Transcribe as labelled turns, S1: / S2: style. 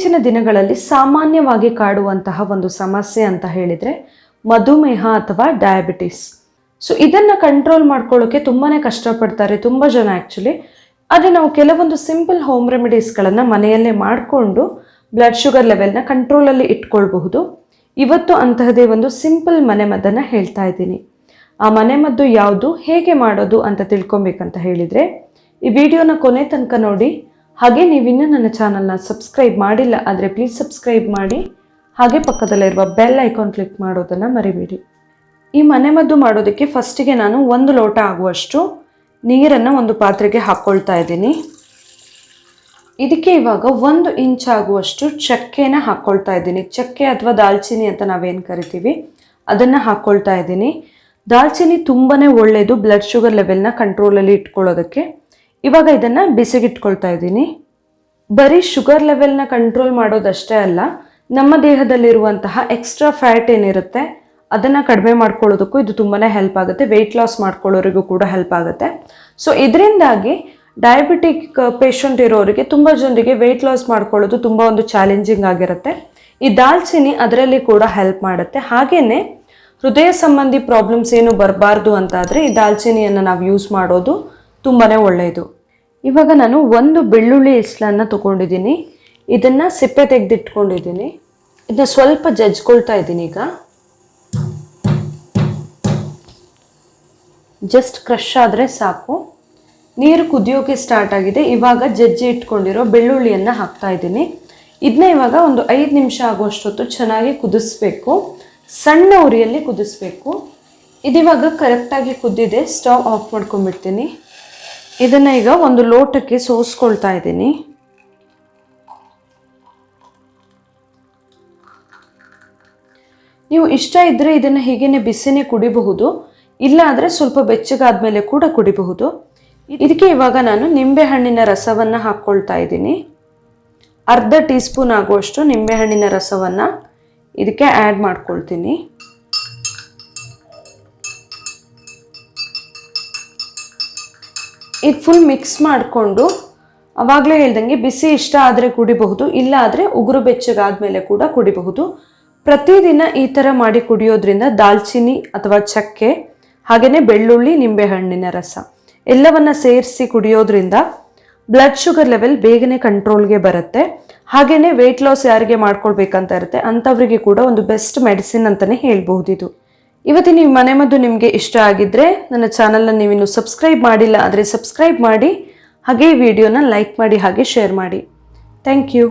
S1: ಇತ್ತೀಚಿನ ದಿನಗಳಲ್ಲಿ ಸಾಮಾನ್ಯವಾಗಿ ಕಾಡುವಂತಹ ಒಂದು ಸಮಸ್ಯೆ ಅಂತ ಹೇಳಿದರೆ ಮಧುಮೇಹ ಅಥವಾ ಡಯಾಬಿಟಿಸ್ ಸೊ ಇದನ್ನು ಕಂಟ್ರೋಲ್ ಮಾಡ್ಕೊಳ್ಳೋಕೆ ತುಂಬಾ ಕಷ್ಟಪಡ್ತಾರೆ ತುಂಬ ಜನ ಆ್ಯಕ್ಚುಲಿ ಆದರೆ ನಾವು ಕೆಲವೊಂದು ಸಿಂಪಲ್ ಹೋಮ್ ರೆಮಿಡೀಸ್ಗಳನ್ನು ಮನೆಯಲ್ಲೇ ಮಾಡಿಕೊಂಡು ಬ್ಲಡ್ ಶುಗರ್ ಲೆವೆಲ್ನ ಕಂಟ್ರೋಲಲ್ಲಿ ಇಟ್ಕೊಳ್ಬಹುದು. ಇವತ್ತು ಅಂತಹದೇ ಒಂದು ಸಿಂಪಲ್ ಮನೆಮದ್ದನ್ನು ಹೇಳ್ತಾ ಇದ್ದೀನಿ. ಆ ಮನೆಮದ್ದು ಯಾವುದು, ಹೇಗೆ ಮಾಡೋದು ಅಂತ ತಿಳ್ಕೊಬೇಕಂತ ಹೇಳಿದರೆ, ಈ ವಿಡಿಯೋನ ಕೊನೆ ತನಕ ನೋಡಿ ಹಾಗೆ ನೀವಿನ್ನೂ ನನ್ನ ಚಾನಲ್ನ ಸಬ್ಸ್ಕ್ರೈಬ್ ಮಾಡಿಲ್ಲ ಆದರೆ ಪ್ಲೀಸ್ ಸಬ್ಸ್ಕ್ರೈಬ್ ಮಾಡಿ. ಹಾಗೆ ಪಕ್ಕದಲ್ಲಿರುವ ಬೆಲ್ ಐಕಾನ್ ಕ್ಲಿಕ್ ಮಾಡೋದನ್ನು ಮರಿಬೇಡಿ. ಈ ಮನೆಮದ್ದು ಮಾಡೋದಕ್ಕೆ ಫಸ್ಟಿಗೆ ನಾನು ಒಂದು ಲೋಟ ಆಗುವಷ್ಟು ನೀರನ್ನು ಒಂದು ಪಾತ್ರೆಗೆ ಹಾಕ್ಕೊಳ್ತಾ ಇದ್ದೀನಿ. ಇದಕ್ಕೆ ಇವಾಗ ಒಂದು ಇಂಚ್ ಆಗುವಷ್ಟು ಚಕ್ಕೆನ ಹಾಕ್ಕೊಳ್ತಾ ಇದ್ದೀನಿ. ಚಕ್ಕೆ ಅಥವಾ ದಾಲ್ಚಿನ್ನಿ ಅಂತ ನಾವೇನು ಕರಿತೀವಿ, ಅದನ್ನು ಹಾಕ್ಕೊಳ್ತಾ ಇದ್ದೀನಿ. ದಾಲ್ಚಿನ್ನಿ ತುಂಬಾ ಒಳ್ಳೆಯದು ಬ್ಲಡ್ ಶುಗರ್ ಲೆವೆಲ್ನ ಕಂಟ್ರೋಲಲ್ಲಿ ಇಟ್ಕೊಳ್ಳೋದಕ್ಕೆ. ಇವಾಗ ಇದನ್ನು ಬಿಸಿಗಿಟ್ಕೊಳ್ತಾ ಇದ್ದೀನಿ. ಬರೀ ಶುಗರ್ ಲೆವೆಲ್ನ ಕಂಟ್ರೋಲ್ ಮಾಡೋದಷ್ಟೇ ಅಲ್ಲ, ನಮ್ಮ ದೇಹದಲ್ಲಿರುವಂತಹ ಎಕ್ಸ್ಟ್ರಾ ಫ್ಯಾಟ್ ಏನಿರುತ್ತೆ, ಅದನ್ನು ಕಡಿಮೆ ಮಾಡ್ಕೊಳ್ಳೋದಕ್ಕೂ ಇದು ತುಂಬಾ ಹೆಲ್ಪ್ ಆಗುತ್ತೆ ವೆಯ್ಟ್ ಲಾಸ್ ಮಾಡ್ಕೊಳ್ಳೋರಿಗೂ ಕೂಡ ಹೆಲ್ಪ್ ಆಗುತ್ತೆ. ಸೊ ಇದರಿಂದಾಗಿ ಡಯಾಬಿಟಿಕ್ ಪೇಷಂಟ್ ಇರೋರಿಗೆ ತುಂಬ ಜನರಿಗೆ ವೆಯ್ಟ್ ಲಾಸ್ ಮಾಡ್ಕೊಳ್ಳೋದು ತುಂಬ ಒಂದು ಚಾಲೆಂಜಿಂಗ್ ಆಗಿರುತ್ತೆ. ಈ ದಾಲ್ಚಿನ್ನಿ ಅದರಲ್ಲಿ ಕೂಡ ಹೆಲ್ಪ್ ಮಾಡುತ್ತೆ. ಹಾಗೆಯೇ ಹೃದಯ ಸಂಬಂಧಿ ಪ್ರಾಬ್ಲಮ್ಸ್ ಏನು ಬರಬಾರ್ದು ಅಂತಾದರೆ ಈ ದಾಲ್ಚಿನಿಯನ್ನು ನಾವು ಯೂಸ್ ಮಾಡೋದು ತುಂಬಾ ಒಳ್ಳೆಯದು ಇವಾಗ ನಾನು ಒಂದು ಬೆಳ್ಳುಳ್ಳಿ ಇಸ್ಲನ್ನು ತೊಗೊಂಡಿದ್ದೀನಿ. ಇದನ್ನು ಸಿಪ್ಪೆ ತೆಗೆದಿಟ್ಕೊಂಡಿದ್ದೀನಿ. ಇದನ್ನ ಸ್ವಲ್ಪ ಜಜ್ಕೊಳ್ತಾ ಇದ್ದೀನಿ ಈಗ. ಜಸ್ಟ್ ಕ್ರಶ್ ಆದರೆ ಸಾಕು. ನೀರು ಕುದಿಯೋಕೆ ಸ್ಟಾರ್ಟ್ ಆಗಿದೆ. ಇವಾಗ ಜಜ್ಜಿ ಇಟ್ಕೊಂಡಿರೋ ಬೆಳ್ಳುಳ್ಳಿಯನ್ನು ಹಾಕ್ತಾ ಇದ್ದೀನಿ. ಇದನ್ನ ಇವಾಗ ಒಂದು ಐದು ನಿಮಿಷ ಆಗುವಷ್ಟೊತ್ತು ಚೆನ್ನಾಗಿ ಕುದಿಸ್ಬೇಕು. ಸಣ್ಣ ಉರಿಯಲ್ಲಿ ಕುದಿಸ್ಬೇಕು. ಇದಿವಾಗ ಕರೆಕ್ಟಾಗಿ ಕುದ್ದಿದೆ. Stove off ಮಾಡ್ಕೊಂಡ್ಬಿಡ್ತೀನಿ. ಇದನ್ನು ಈಗ ಒಂದು ಲೋಟಕ್ಕೆ ಸೋಸ್ಕೊಳ್ತಾ ಇದ್ದೀನಿ. ನೀವು ಇಷ್ಟ ಇದ್ದರೆ ಇದನ್ನು ಹೀಗೇನೆ ಬಿಸಿನೇ ಕುಡಿಬಹುದು, ಇಲ್ಲ ಆದರೆ ಸ್ವಲ್ಪ ಬೆಚ್ಚಗಾದ ಮೇಲೆ ಕೂಡ ಕುಡಿಬಹುದು. ಇದಕ್ಕೆ ಇವಾಗ ನಾನು ನಿಂಬೆಹಣ್ಣಿನ ರಸವನ್ನು ಹಾಕ್ಕೊಳ್ತಾ ಇದ್ದೀನಿ. ಅರ್ಧ ಟೀ ಸ್ಪೂನ್ ಆಗುವಷ್ಟು ನಿಂಬೆಹಣ್ಣಿನ ರಸವನ್ನು ಇದಕ್ಕೆ ಆ್ಯಡ್ ಮಾಡ್ಕೊಳ್ತೀನಿ. ಇದು ಫುಲ್ ಮಿಕ್ಸ್ ಮಾಡಿಕೊಂಡು ಅವಾಗಲೇ ಹೇಳ್ದಂಗೆ ಬಿಸಿ ಇಷ್ಟ ಆದರೆ ಕುಡಿಬಹುದು, ಇಲ್ಲ ಆದರೆ ಉಗುರು ಬೆಚ್ಚಗಾದ್ಮೇಲೆ ಕೂಡ ಕುಡಿಬಹುದು. ಪ್ರತಿದಿನ ಈ ಥರ ಮಾಡಿ ಕುಡಿಯೋದ್ರಿಂದ ದಾಲ್ಚಿನ್ನಿ ಅಥವಾ ಚಕ್ಕೆ ಹಾಗೆಯೇ ಬೆಳ್ಳುಳ್ಳಿ, ನಿಂಬೆಹಣ್ಣಿನ ರಸ ಎಲ್ಲವನ್ನು ಸೇರಿಸಿ ಕುಡಿಯೋದ್ರಿಂದ ಬ್ಲಡ್ ಶುಗರ್ ಲೆವೆಲ್ ಬೇಗನೆ ಕಂಟ್ರೋಲ್ಗೆ ಬರುತ್ತೆ. ಹಾಗೆಯೇ ವೆಯ್ಟ್ ಲಾಸ್ ಯಾರಿಗೆ ಮಾಡ್ಕೊಳ್ಬೇಕಂತ ಇರುತ್ತೆ, ಅಂಥವ್ರಿಗೆ ಕೂಡ ಒಂದು ಬೆಸ್ಟ್ ಮೆಡಿಸಿನ್ ಅಂತಲೇ ಹೇಳ್ಬಹುದಿದು ಇವತ್ತಿನ ಈ ಮನೆಮದ್ದು ನಿಮಗೆ ಇಷ್ಟ ಆಗಿದ್ದರೆ ನನ್ನ ಚಾನಲ್ನ ನೀವಿನ್ನು ಸಬ್ಸ್ಕ್ರೈಬ್ ಮಾಡಿಲ್ಲ ಆದರೆ ಸಬ್ಸ್ಕ್ರೈಬ್ ಮಾಡಿ, ಹಾಗೆ ವಿಡಿಯೋನ ಲೈಕ್ ಮಾಡಿ, ಹಾಗೆ ಶೇರ್ ಮಾಡಿ. Thank you